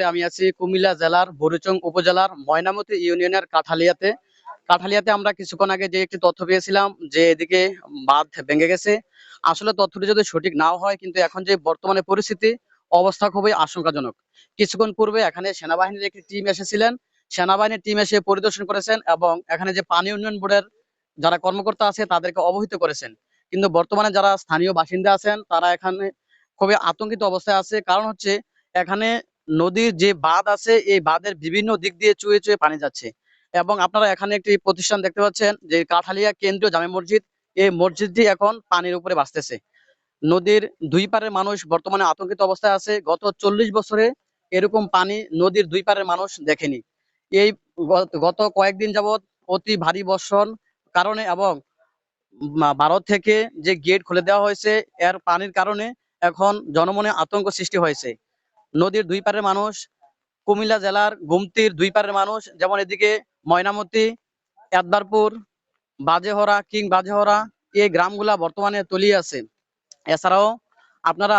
আমি আছি কুমিল্লা জেলার বরুচং উপজেলার ময়নামতি ইউনিয়নের কাঠালিয়াতে। কাঠালিয়াতে আমরা কিছুক্ষণ আগে যে একটি তথ্য পেয়েছিলাম যে এদিকে বাঁধ ভেঙে গেছে। আসলে তথ্যটি যদি সঠিক নাও হয়, কিন্তু এখন যে বর্তমানে পরিস্থিতি, অবস্থা খুবই আশঙ্কাজনক। কিছুক্ষণ পূর্বে এখানে সেনাবাহিনীর একটি টিম এসেছিলেন। সেনাবাহিনীর টিম এসে পরিদর্শন করেছেন এবং এখানে যে পানি উন্নয়ন বোর্ডের যারা কর্মকর্তা আছে, তাদেরকে অবহিত করেছেন। কিন্তু বর্তমানে যারা স্থানীয় বাসিন্দা আছেন, তারা এখানে খুবই আতঙ্কিত অবস্থায় আছে। কারণ হচ্ছে, এখানে নদীর যে বাঁধ আছে, এই বাঁধের বিভিন্ন দিক দিয়ে চুয়ে চুয়ে পানি যাচ্ছে। এবং আপনারা এখানে একটি প্রতিষ্ঠান দেখতে পাচ্ছেন, যে কাঠালিয়া কেন্দ্রীয় জামে মসজিদ। এই মসজিদটি এখন পানির উপরে বাঁচতেছে নদীর দুই পারের মানুষ বর্তমানে আতঙ্কিত অবস্থায় আছে। গত চল্লিশ বছরে এরকম পানি নদীর দুই পারের মানুষ দেখেনি। এই গত- কয়েকদিন যাবৎ অতি ভারী বর্ষণ কারণে এবং ভারত থেকে যে গেট খুলে দেওয়া হয়েছে, এর পানির কারণে এখন জনমনে আতঙ্ক সৃষ্টি হয়েছে। নদীর দুই পারের মানুষ, কুমিল্লা জেলার গুমতির দুই পারের মানুষ, যেমন এদিকে ময়নামতি, এদবারপুর, বাজেহরা, কিং বাজেহরা, এই গ্রামগুলা বর্তমানে তলিয়ে আছে। এছাড়াও আপনারা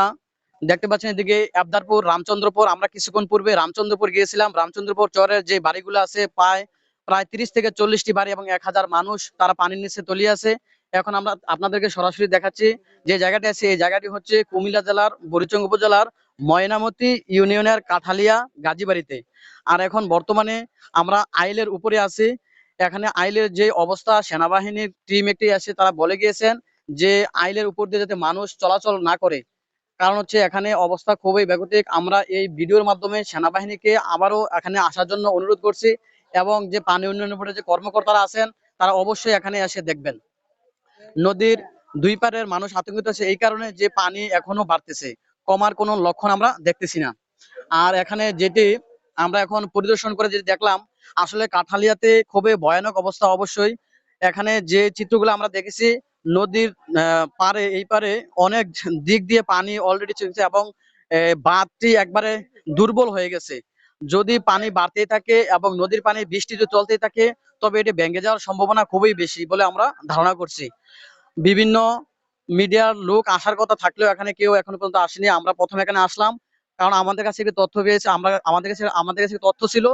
দেখতে পাচ্ছেন এদিকে আবদারপুর রামচন্দ্রপুর, আমরা কিছুক্ষণ পূর্বে রামচন্দ্রপুর গিয়েছিলাম। রামচন্দ্রপুর চরের যে বাড়িগুলো আছে, প্রায় প্রায় তিরিশ থেকে চল্লিশটি বাড়ি এবং এক হাজার মানুষ তারা পানির নিচে তলিয়ে আছে। এখন আমরা আপনাদেরকে সরাসরি দেখাচ্ছি যে জায়গাটি আছে। এই জায়গাটি হচ্ছে কুমিল্লা জেলার, বরিচং উপজেলার ময়নামতি ইউনিয়নের কাঠালিয়া গাজীবাড়িতে। আর এখন বর্তমানে আমরা আইলের উপরে আছি। এখানে আইলের যে অবস্থা, সেনাবাহিনীর টিম একটি আছে, তারা বলে গিয়েছেন যে আইলের উপর দিয়ে যাতে মানুষ চলাচল না করে। কারণ হচ্ছে এখানে অবস্থা খুবই বেগতিক। আমরা এই ভিডিওর মাধ্যমে সেনাবাহিনীকে আবারও এখানে আসার জন্য অনুরোধ করছি এবং যে পানি উন্নয়ন বোর্ডের যে কর্মকর্তারা আছেন, তারা অবশ্যই এখানে এসে দেখবেন। নদীর দুই পারের মানুষ আতঙ্কিত আছে এই কারণে যে পানি এখনও বাড়তেছে। কমার কোনো লক্ষণ আমরা দেখতেছি না। আর এখানে যেটি আমরা এখন পরিদর্শন করে যেটি দেখলাম, আসলে কাঠালিয়াতে খুবই ভয়ানক অবস্থা অবশ্যই। এখানে যে চিত্রগুলো আমরা দেখেছি, নদীর পারে এই পারে অনেক দিক দিয়ে পানি অলরেডি চলছে এবং বাঁধটি একবারে দুর্বল হয়ে গেছে। যদি পানি বাড়তেই থাকে এবং নদীর পানি বৃষ্টি যদি চলতেই থাকে, তবে এটি ভেঙে যাওয়ার সম্ভাবনা খুবই বেশি বলে আমরা ধারণা করছি। বিভিন্ন মিডিয়ার লোক আসার কথা থাকলেও এখানে কেউ এখনও পর্যন্ত আসেনি। আমরা প্রথমে এখানে আসলাম, কারণ আমাদের কাছে একটি তথ্য পেয়েছে। আমরা, আমাদের কাছে আমাদের কাছে তথ্য ছিল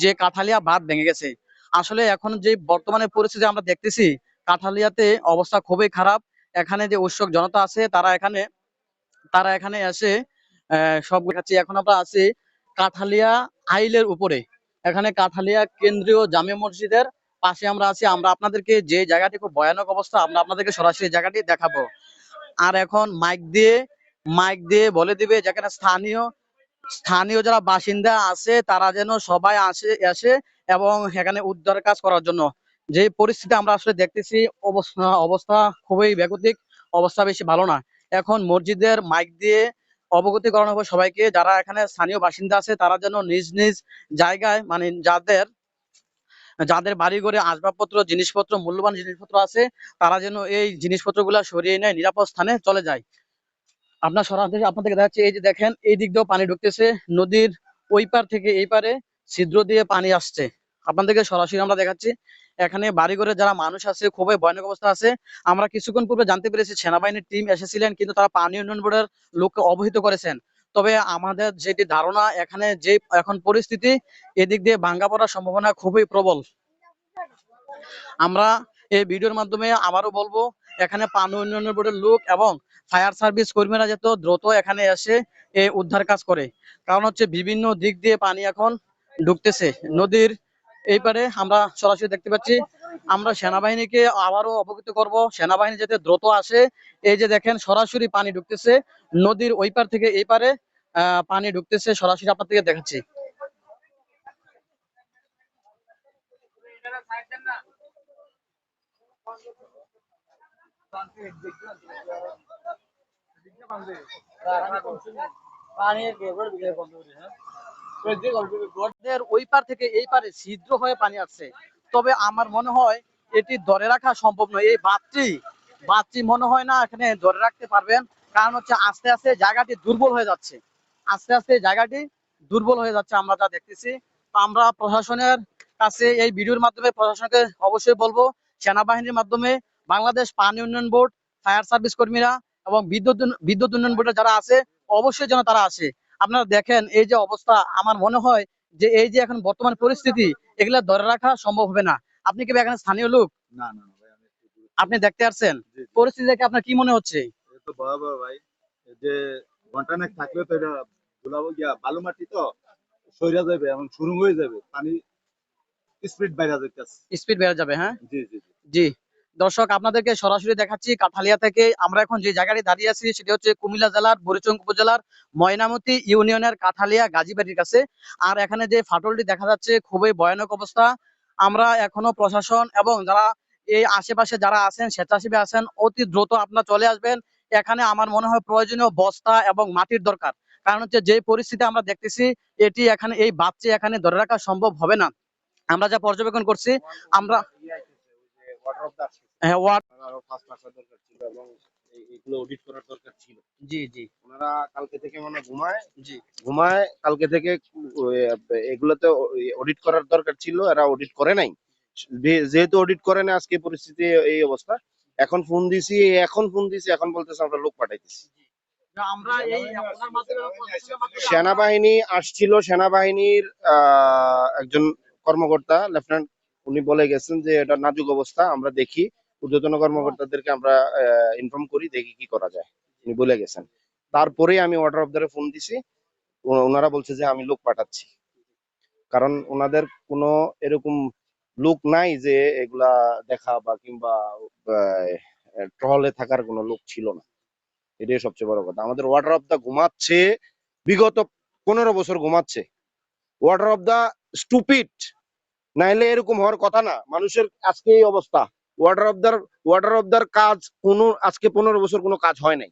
যে কাঠালিয়া বাঁধ ভেঙে গেছে। আসলে এখন যে বর্তমানে পরিস্থিতি আমরা দেখতেছি, কাঠালিয়াতে অবস্থা খুবই খারাপ। এখানে যে উৎসুক জনতা আছে, তারা এখানে তারা এখানে এসে সব দেখাচ্ছি এখন আমরা আছি কাঠালিয়া আইলের উপরে। এখানে কাঠালিয়া কেন্দ্রীয় জামে মসজিদের পাশে আমরা আছি, আমরা আপনাদেরকে যে জায়গাটি খুব ভয়ানক অবস্থা, আমরা আপনাদেরকে সরাসরি জায়গাটি দেখাবো। আর এখন মাইক দিয়ে মাইক দিয়ে বলে দিবে যেখানে স্থানীয় স্থানীয় যারা বাসিন্দা আছে, তারা যেন সবাই আসে এসে এবং এখানে উদ্ধার কাজ করার জন্য। যে পরিস্থিতি আমরা আসলে দেখতেছি, অবস্থা অবস্থা খুবই বেগতিক অবস্থা বেশি ভালো না। এখন মসজিদের মাইক দিয়ে অবগতি করানো হবে সবাইকে, যারা এখানে স্থানীয় বাসিন্দা আছে, তারা যেন নিজ নিজ জায়গায় মানে যাদের যাদের বাড়ি ঘরে আসবাবপত্র, জিনিসপত্র, মূল্যবান জিনিসপত্র আছে, তারা যেন এই জিনিসপত্রগুলো সরিয়ে নেয়, নিরাপদ স্থানে চলে যায়। আপনার সরাসরি আপনাদেরকে দেখাচ্ছি এই যে দেখেন, এই দিক দিয়েও পানি ঢুকতেছে, নদীর ওই পার থেকে এই পারে ছিদ্র দিয়ে পানি আসছে। আপনাদেরকে সরাসরি আমরা দেখাচ্ছি, এখানে বাড়িঘরে যারা মানুষ আছে, খুবই ভয়ানক অবস্থা আছে। আমরা কিছুক্ষণ পূর্বে জানতে পেরেছি, সেনাবাহিনীর টিম এসেছিলেন, কিন্তু তারা পানি উন্নয়ন বোর্ডের লোককে অবহিত করেছেন। তবে আমাদের যেটি ধারণা, এখানে যে এখন পরিস্থিতি, এদিক দিয়ে ভাঙ্গা পড়ার সম্ভাবনা খুবই প্রবল। আমরা এই ভিডিওর মাধ্যমে আবারও বলব, এখানে পানি উন্নয়ন বোর্ডের লোক এবং ফায়ার সার্ভিস কর্মীরা যেত দ্রুত এখানে এসে এই উদ্ধার কাজ করে। কারণ হচ্ছে বিভিন্ন দিক দিয়ে পানি এখন ঢুকতেছে। নদীর এই পারে আমরা সরাসরি দেখতে পাচ্ছি আমরা সেনাবাহিনীকে আবারও অবগত করব। সেনাবাহিনী যাতে দ্রুত আসে, এই যে দেখেন সরাসরি পানি ঢুকতেছে, নদীর ওই পার থেকে এই পারে পানি ঢুকতেছে, সরাসরি আপনার থেকে দেখাচ্ছি। ওই পার থেকে এই পারে ছিদ্র হয়ে পানি আসছে। তবে আমার মনে হয় এটি ধরে রাখা সম্ভব নয়। এই বাঁধটি বাঁধটি মনে হয় না এখানে ধরে রাখতে পারবেন। কারণ হচ্ছে আস্তে আস্তে জায়গাটি দুর্বল হয়ে যাচ্ছে। আস্তে আস্তে জায়গাটি দুর্বল হয়ে যাচ্ছে আমরা যা দেখতেছি। আমরা প্রশাসনের কাছে এই ভিডিওর মাধ্যমে প্রশাসনকে অবশ্যই বলব, সেনাবাহিনীর মাধ্যমে বাংলাদেশ পানি উন্নয়ন বোর্ড, ফায়ার সার্ভিস কর্মীরা এবং বিদ্যুৎ বিদ্যুৎ উন্নয়ন বোর্ডের যারা আছে, অবশ্যই যেন তারা আসে। আপনারা দেখেন এই যে অবস্থা, আমার মনে হয় যে এই যে এখন বর্তমান পরিস্থিতি এগুলা ধরে রাখা সম্ভব হবে না। আপনি কি এখানে স্থানীয় লোক? না আপনি দেখতে জি। পরিস্থিতি দেখে আপনার কি মনে হচ্ছে? এ তো ভয়াবহ ভাই। যে ঘন্টানেক থাকলে তো এটা ধুলাবো গিয়া। বালু মাটি তো সইরা যাবে এবং শুরু হয়ে যাবে পানি স্পিড বাইরে যাইতেছে। স্পিড বেড়ে যাবে হ্যাঁ? জি জি। জি। দর্শক, আপনাদেরকে সরাসরি দেখাচ্ছি কাঠালিয়া থেকে। আমরা এখন যে জায়গাটি দাঁড়িয়ে আছি, সেটি হচ্ছে কুমিল্লা জেলার বরিচং উপজেলার ময়নামতি ইউনিয়নের কাঠালিয়া গাজীবাড়ির কাছে। আর এখানে যে ফাটলটি দেখা যাচ্ছে, খুবই ভয়ানক অবস্থা। আমরা এখনও প্রশাসন এবং যারা এই আশেপাশে যারা আছেন, স্বেচ্ছাসেবী আছেন, অতি দ্রুত আপনার চলে আসবেন। এখানে আমার মনে হয় প্রয়োজনীয় বস্তা এবং মাটির দরকার। কারণ হচ্ছে যে পরিস্থিতি আমরা দেখতেছি, এটি এখানে, এই বাচ্চা এখানে ধরে রাখা সম্ভব হবে না। আমরা যা পর্যবেক্ষণ করছি, আমরা হ্যাঁ ওয়ার্ড আরও পাঁচ টাকা দরকার ছিল এবং এগুলো অডিট করার দরকার ছিল। জি জি। ওনারা কালকে থেকে মানে ঘুমায়। জি। ঘুমায় কালকে থেকে এগুলোতে অডিট করার দরকার ছিল এরা অডিট করে নাই। যেহেতু অডিট করে না আজকে পরিস্থিতি এই অবস্থা। এখন ফোন দিছি এখন ফোন দিছি এখন বলতেছে আমরা লোক পাঠাইতেছি। সেনাবাহিনী আসছিল সেনাবাহিনীর আহ, একজন কর্মকর্তা লেফটেন্যান্ট উনি বলে গেছেন যে এটা নাজুক অবস্থা, আমরা দেখি। ঊর্ধ্বতন কর্মকর্তাদেরকে আমরা ইনফর্ম করি, দেখি কি করা যায়। উনি বলে গেছেন। তারপরে আমি অর্ডার অফ দ্বারে ফোন দিছি। ওনারা বলছে যে আমি লোক পাঠাচ্ছি। কারণ ওনাদের কোনো এরকম লোক নাই যে এগুলা দেখা বা কিংবা ট্রলে থাকার কোনো লোক ছিল না। এটাই সবচেয়ে বড় কথা। আমাদের ওয়াটার অফ দা ঘুমাচ্ছে, বিগত পনেরো বছর ঘুমাচ্ছে। ওয়াটার অফ দা স্টুপিড নাইলে এরকম হওয়ার কথা না। মানুষের আজকে এই অবস্থা। Water of the order of the কাজ কোনো, আজকে পনেরো বছর কোনো কাজ হয় নাই।